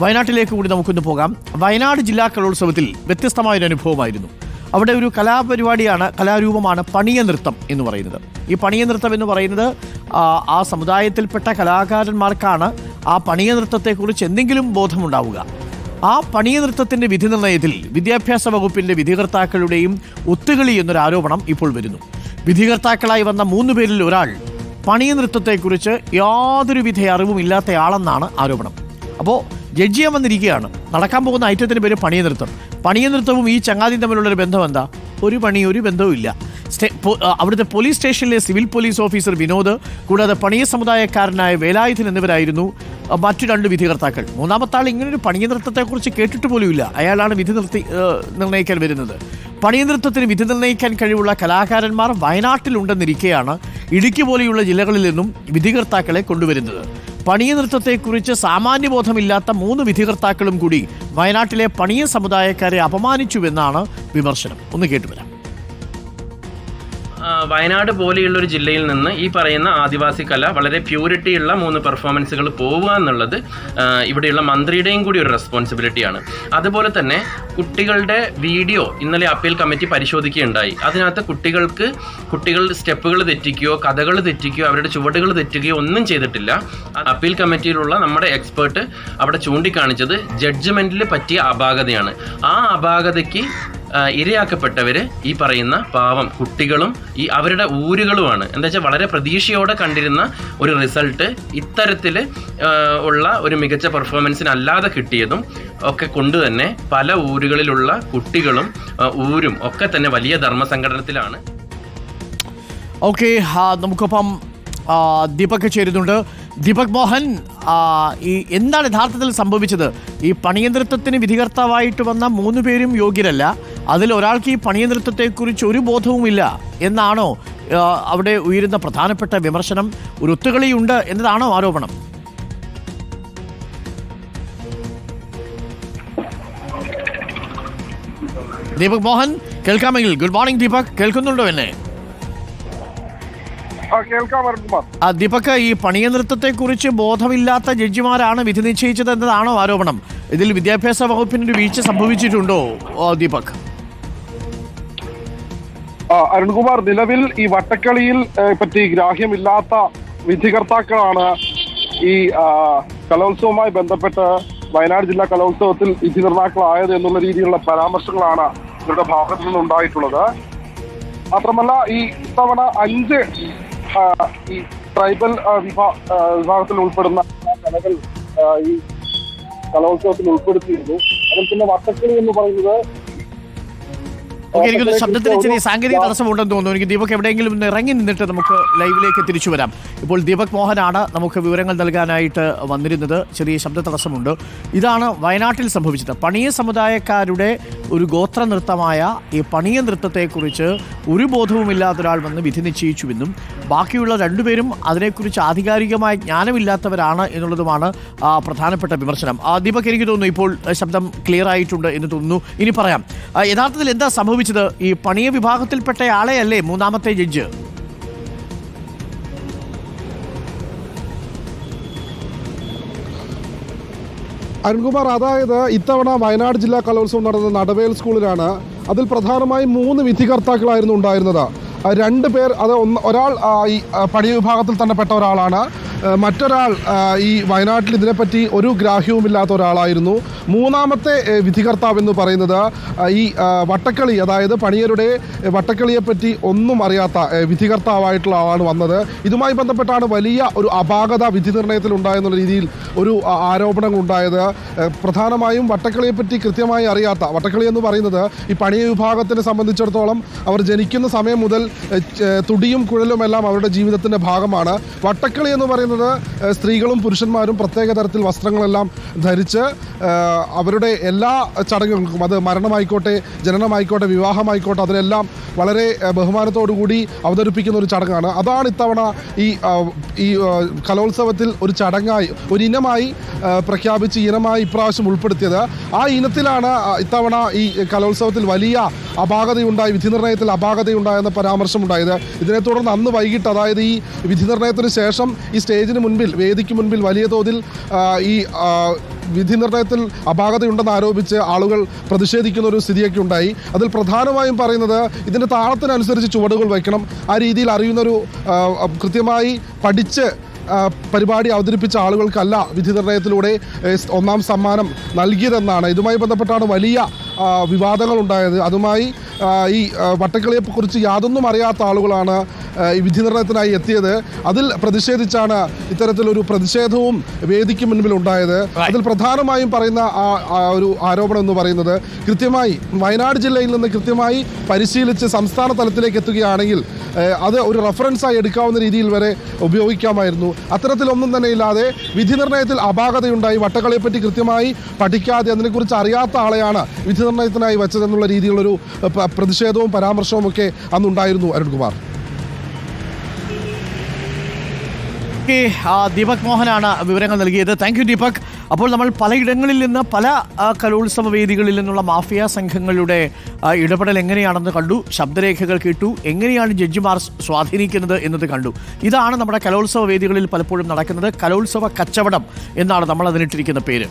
വയനാട്ടിലേക്ക് കൂടി നമുക്കൊന്ന് പോകാം. വയനാട് ജില്ലാ കലോത്സവത്തിൽ വ്യത്യസ്തമായൊരു അനുഭവമായിരുന്നു. അവിടെ ഒരു കലാപരിപാടിയാണ് കലാരൂപമാണ് പണിയ നൃത്തം എന്ന് പറയുന്നത്. ഈ പണിയ നൃത്തം എന്ന് പറയുന്നത് ആ, സമുദായത്തിൽപ്പെട്ട കലാകാരന്മാർക്കാണ് ആ പണിയ നൃത്തത്തെക്കുറിച്ച് എന്തെങ്കിലും ബോധമുണ്ടാവുക. ആ പണിയ നൃത്തത്തിന്റെ വിധി നിർണയത്തിൽ വിദ്യാഭ്യാസ വകുപ്പിന്റെ വിധികർത്താക്കളുടെയും ഒത്തുകളി എന്നൊരു ആരോപണം ഇപ്പോൾ വരുന്നു. വിധികർത്താക്കളായി വന്ന മൂന്ന് പേരിൽ ഒരാൾ പണിയ നൃത്തത്തെക്കുറിച്ച് യാതൊരു വിധ അറിവും ഇല്ലാത്തയാളെന്നാണ് ആരോപണം. അപ്പോൾ ജഡ്ജ് ചെയ്യാൻ വന്നിരിക്കുകയാണ്. നടക്കാൻ പോകുന്ന ഐറ്റത്തിന് പേര് പണിയ നൃത്തം പണിയ നൃത്തവും ഈ ചങ്ങാതിയും തമ്മിലുള്ള ഒരു ബന്ധം എന്താ ഒരു പണി ഒരു ബന്ധവും ഇല്ല. സ്റ്റേ- അവിടുത്തെ പോലീസ് സ്റ്റേഷനിലെ സിവിൽ പോലീസ് ഓഫീസർ വിനോദ് കൂടാതെ പണിയ സമുദായക്കാരനായ വേലായുധൻ എന്നിവരായിരുന്നു മറ്റു രണ്ട് വിധികർത്താക്കൾ. മൂന്നാമത്തെ ആൾ ഇങ്ങനൊരു പണിയ നൃത്തത്തെക്കുറിച്ച് കേട്ടിട്ട് പോലുമില്ല അയാളാണ് വിധി നിർത്തി നിർണയിക്കാൻ വരുന്നത്. പണിയ നൃത്തത്തിന് വിധി നിർണയിക്കാൻ കഴിവുള്ള കലാകാരന്മാർ വയനാട്ടിലുണ്ടെന്നിരിക്കെയാണ് ഇടുക്കി പോലെയുള്ള ജില്ലകളിൽ നിന്നും വിധികർത്താക്കളെ കൊണ്ടുവരുന്നത്. പണിയ നൃത്തത്തെക്കുറിച്ച് സാമാന്യബോധമില്ലാത്ത മൂന്ന് വിധികർത്താക്കളും കൂടി വയനാട്ടിലെ പണിയ സമുദായക്കാരെ അപമാനിച്ചുവെന്നാണ് വിമർശനം. ഒന്ന് കേട്ടുവരാം. വയനാട് പോലെയുള്ള ഒരു ജില്ലയിൽ നിന്ന് ഈ പറയുന്ന ആദിവാസി കല വളരെ പ്യൂരിറ്റിയുള്ള മൂന്ന് പെർഫോമൻസുകൾ പോവുക എന്നുള്ളത് ഇവിടെയുള്ള മന്ത്രിയുടെയും കൂടി ഒരു റെസ്പോൺസിബിലിറ്റിയാണ് അതുപോലെ തന്നെ കുട്ടികളുടെ വീഡിയോ ഇന്നലെ അപ്പീൽ കമ്മിറ്റി പരിശോധിക്കുകയുണ്ടായി. അതിനകത്ത് കുട്ടികൾക്ക് കുട്ടികൾ സ്റ്റെപ്പുകൾ തെറ്റിക്കുകയോ കഥകൾ തെറ്റിക്കുകയോ അവരുടെ ചുവടുകൾ തെറ്റുകയോ ഒന്നും ചെയ്തിട്ടില്ല. അപ്പീൽ കമ്മിറ്റിയിലുള്ള നമ്മുടെ എക്സ്പേർട്ട് അവിടെ ചൂണ്ടിക്കാണിച്ചത് ജഡ്ജ്മെന്റിൽ പറ്റിയ അപാകതയാണ്. ആ അപാകതയ്ക്ക് ഇരയാക്കപ്പെട്ടവര് ഈ പറയുന്ന പാവം കുട്ടികളും ഈ അവരുടെ ഊരുകളുമാണ്. എന്താ വെച്ചാൽ വളരെ പ്രതീക്ഷയോടെ കണ്ടിരുന്ന ഒരു റിസൾട്ട് ഇത്തരത്തിൽ ഉള്ള ഒരു മികച്ച പെർഫോമൻസിന് അല്ലാതെ കിട്ടിയതും ഒക്കെ കൊണ്ടുതന്നെ പല ഊരുകളിലുള്ള കുട്ടികളും ഊരും ഒക്കെ തന്നെ വലിയ ധർമ്മ ധർമ്മസംഘടനത്തിലാണ്. ഓക്കെ നമുക്കൊപ്പം ദീപക് ചേരുന്നുണ്ട്. ദീപക് മോഹൻ ഈ എന്താണ് യഥാർത്ഥത്തിൽ സംഭവിച്ചത്? ഈ പണിയന്ത്രത്വത്തിന് വിധികർത്താവായിട്ട് വന്ന മൂന്ന് പേരും യോഗ്യരല്ല. അതിൽ ഒരാൾക്ക് ഈ പണിയനൃത്തത്തെക്കുറിച്ച് ഒരു ബോധവുമില്ല എന്നാണോ അവിടെ ഉയരുന്ന പ്രധാനപ്പെട്ട വിമർശനം? ഒരു ഒത്തുകളിയുണ്ട് എന്നതാണോ ആരോപണം? Deepak Mohan കേൾക്കാമെങ്കിൽ. Good morning Deepak. കേൾക്കുന്നുണ്ടോ എന്നെ? ദീപക് ഈ പണിയ നൃത്തത്തെ കുറിച്ച് ബോധമില്ലാത്ത ജഡ്ജിമാരാണ് വിധി നിശ്ചയിച്ചത് എന്നതാണോ ആരോപണം? ഇതിൽ വിദ്യാഭ്യാസ വകുപ്പിന് ഒരു വീഴ്ച സംഭവിച്ചിട്ടുണ്ടോ ദീപക്? അരുൺകുമാർ നിലവിൽ ഈ വട്ടക്കളിയിൽ പറ്റി ഗ്രാഹ്യമില്ലാത്ത വിധികർത്താക്കളാണ് ഈ കലോത്സവവുമായി ബന്ധപ്പെട്ട് വയനാട് ജില്ലാ കലോത്സവത്തിൽ വിധി നിർണാക്കളായത് എന്നുള്ള രീതിയിലുള്ള പരാമർശങ്ങളാണ് ഇവരുടെ ഭാഗത്തു നിന്നുണ്ടായിട്ടുള്ളത്. മാത്രമല്ല ഈ ഇത്തവണ അഞ്ച് ഈ ട്രൈബൽ വിഭാഗത്തിൽ ഉൾപ്പെടുന്ന കലകൾ ഈ കലോത്സവത്തിൽ ഉൾപ്പെടുത്തിയിരുന്നു. അതിൽ പിന്നെ വട്ടക്കളി എന്ന് പറയുന്നത് ഓക്കെ എനിക്കൊരു ശബ്ദത്തിന് ചെറിയ സാങ്കേതിക തടസ്സമുണ്ടെന്ന് തോന്നുന്നു. എനിക്ക് ദീപക് എവിടെയെങ്കിലും ഒന്ന് ഇറങ്ങി നിന്നിട്ട് നമുക്ക് ലൈവിലേക്ക് തിരിച്ചു വരാം. ഇപ്പോൾ ദീപക് മോഹനാണ് നമുക്ക് വിവരങ്ങൾ നൽകാനായിട്ട് വന്നിരുന്നത്. ചെറിയ ശബ്ദ തടസ്സമുണ്ട്. ഇതാണ് വയനാട്ടിൽ സംഭവിച്ചത്. പണിയ സമുദായക്കാരുടെ ഒരു ഗോത്ര നൃത്തമായ ഈ പണിയ നൃത്തത്തെക്കുറിച്ച് ഒരു ബോധവുമില്ലാത്ത ഒരാൾ വന്ന് വിധി നിശ്ചയിച്ചുവെന്നും ബാക്കിയുള്ള രണ്ടുപേരും അതിനെക്കുറിച്ച് ആധികാരികമായ ജ്ഞാനമില്ലാത്തവരാണ് എന്നുള്ളതുമാണ് പ്രധാനപ്പെട്ട വിമർശനം. ദീപക് എനിക്ക് തോന്നുന്നു ഇപ്പോൾ ശബ്ദം ക്ലിയർ ആയിട്ടുണ്ട് എന്ന് തോന്നുന്നു. ഇനി പറയാം. യഥാർത്ഥത്തിൽ എന്താ സംഭവിച്ചത്? ഈ പണിയ വിഭാഗത്തിൽപ്പെട്ടയാളെയല്ലേ മൂന്നാമത്തെ ജഡ്ജ്? അരുൺകുമാർ അതായത് ഇത്തവണ വയനാട് ജില്ലാ കലോത്സവം നടന്ന നടവേൽ സ്കൂളിലാണ്. അതിൽ പ്രധാനമായും മൂന്ന് വിധികർത്താക്കളായിരുന്നു ഉണ്ടായിരുന്നത്. രണ്ട് പേർ അത് ഒന്ന് ഒരാൾ ഈ പണി വിഭാഗത്തിൽ തന്നെ പെട്ട ഒരാളാണ്. മറ്റൊരാൾ ഈ വയനാട്ടിൽ ഇതിനെപ്പറ്റി ഒരു ഗ്രാഹ്യവുമില്ലാത്ത ഒരാളായിരുന്നു. മൂന്നാമത്തെ വിധികർത്താവ് എന്ന് പറയുന്നത് ഈ വട്ടക്കളി അതായത് പണിയരുടെ വട്ടക്കളിയെപ്പറ്റി ഒന്നും അറിയാത്ത വിധികർത്താവായിട്ടുള്ള ആളാണ് വന്നത്. ഇതുമായി ബന്ധപ്പെട്ടാണ് വലിയ ഒരു അപാകത വിധി നിർണയത്തിൽ ഉണ്ടായെന്നുള്ള രീതിയിൽ ഒരു ആരോപണങ്ങൾ ഉണ്ടായത് പ്രധാനമായും വട്ടക്കളിയെപ്പറ്റി കൃത്യമായി അറിയാത്ത വട്ടക്കളി എന്ന് പറയുന്നത് ഈ പണിയ വിഭാഗത്തിനെ സംബന്ധിച്ചിടത്തോളം അവർ ജനിക്കുന്ന സമയം മുതൽ തുടിയും കുഴലും എല്ലാം അവരുടെ ജീവിതത്തിന്റെ ഭാഗമാണ്. വട്ടക്കളി എന്ന് പറയുന്നത് ഏ, സ്ത്രീകളും പുരുഷന്മാരും പ്രത്യേക തരത്തിൽ വസ്ത്രങ്ങളെല്ലാം ധരിച്ച് അവരുടെ എല്ലാ ചടങ്ങുകൾക്കും അത് മരണമായിക്കോട്ടെ ജനനമായിക്കോട്ടെ വിവാഹമായിക്കോട്ടെ അതിലെല്ലാം വളരെ ബഹുമാനത്തോടുകൂടി കൂടി അവതരിപ്പിക്കുന്ന ഒരു ചടങ്ങാണ്. അതാണ് ഇത്തവണ ഈ ഈ കലോത്സവത്തിൽ ഒരു ചടങ്ങായി ഒരു ഇനമായി പ്രഖ്യാപിച്ച് ഇനമായി ഇപ്രാവശ്യം ഉൾപ്പെടുത്തിയത്. ആ ഇനത്തിലാണ് ഇത്തവണ ഈ കലോത്സവത്തിൽ വലിയ അപാകതയുണ്ടായി വിധി നിർണയത്തിൽ അപാകതയുണ്ടായെന്ന പരാമർശമുണ്ടായത്. ഇതിനെ തുടർന്ന് അന്ന് വൈകിട്ട് അതായത് ഈ വിധി നിർണയത്തിന് ശേഷം ഈ സ്റ്റേജിന് മുൻപിൽ വേദിക്ക് മുൻപിൽ വലിയ തോതിൽ ഈ വിധി നിർണയത്തിൽ അപാകതയുണ്ടെന്ന് ആരോപിച്ച് ആളുകൾ പ്രതിഷേധിക്കുന്ന ഒരു സ്ഥിതിയൊക്കെ ഉണ്ടായി. അതിൽ പ്രധാനമായും പറയുന്നത് ഇതിന്റെ താളത്തിനനുസരിച്ച് ചുവടുകൾ വയ്ക്കണം. ആ രീതിയിൽ അറിയുന്നൊരു കൃത്യമായി പഠിച്ച് പരിപാടി അവതരിപ്പിച്ച ആളുകൾക്കല്ല വിധി നിർണയത്തിലൂടെ ഒന്നാം സമ്മാനം നൽകിയതെന്നാണ്. ഇതുമായി ബന്ധപ്പെട്ടാണ് വലിയ വിവാദങ്ങൾ ഉണ്ടായത് അതുമായി ഈ വട്ടക്കളിയെക്കുറിച്ച് യാതൊന്നും അറിയാത്ത ആളുകളാണ് ഈ വിധി നിർണയത്തിനായി എത്തിയത്. അതിൽ പ്രതിഷേധിച്ചാണ് ഇത്തരത്തിലൊരു പ്രതിഷേധവും വേദിക്ക് മുൻപിൽ ഉണ്ടായത്. അതിൽ പ്രധാനമായും പറയുന്ന ഒരു ആരോപണം എന്ന് പറയുന്നത് കൃത്യമായി വയനാട് ജില്ലയിൽ നിന്ന് കൃത്യമായി പരിശീലിച്ച് സംസ്ഥാന തലത്തിലേക്ക് എത്തുകയാണെങ്കിൽ അത് ഒരു റെഫറൻസായി എടുക്കാവുന്ന രീതിയിൽ വരെ ഉപയോഗിക്കാമായിരുന്നു. അത്തരത്തിലൊന്നും തന്നെ ഇല്ലാതെ വിധി നിർണയത്തിൽ അപാകതയുണ്ടായി. വട്ടക്കളയെപ്പറ്റി കൃത്യമായി പഠിക്കാതെ അതിനെക്കുറിച്ച് അറിയാത്ത ആളെയാണ് വിധി നിർണയത്തിനായി വെച്ചതെന്നുള്ള രീതിയിലുള്ളൊരു പ്രതിഷേധവും പരാമർശവും ഒക്കെ അന്നുണ്ടായിരുന്നു അരുൺകുമാർ. ഓക്കെ ദീപക് മോഹനാണ് വിവരങ്ങൾ നൽകിയത്. Thank you Deepak. അപ്പോൾ നമ്മൾ പലയിടങ്ങളിൽ നിന്ന് പല കലോത്സവ വേദികളിൽ നിന്നുള്ള മാഫിയ സംഘങ്ങളുടെ ഇടപെടൽ എങ്ങനെയാണെന്ന് കണ്ടു. ശബ്ദരേഖകൾ കേട്ടു. എങ്ങനെയാണ് ജഡ്ജിമാർ സ്വാധീനിക്കുന്നത് എന്നത് കണ്ടു. ഇതാണ് നമ്മുടെ കലോത്സവ വേദികളിൽ പലപ്പോഴും നടക്കുന്നത്. കലോത്സവ കച്ചവടം എന്നാണ് നമ്മൾ അതിനിട്ടിരിക്കുന്ന പേര്.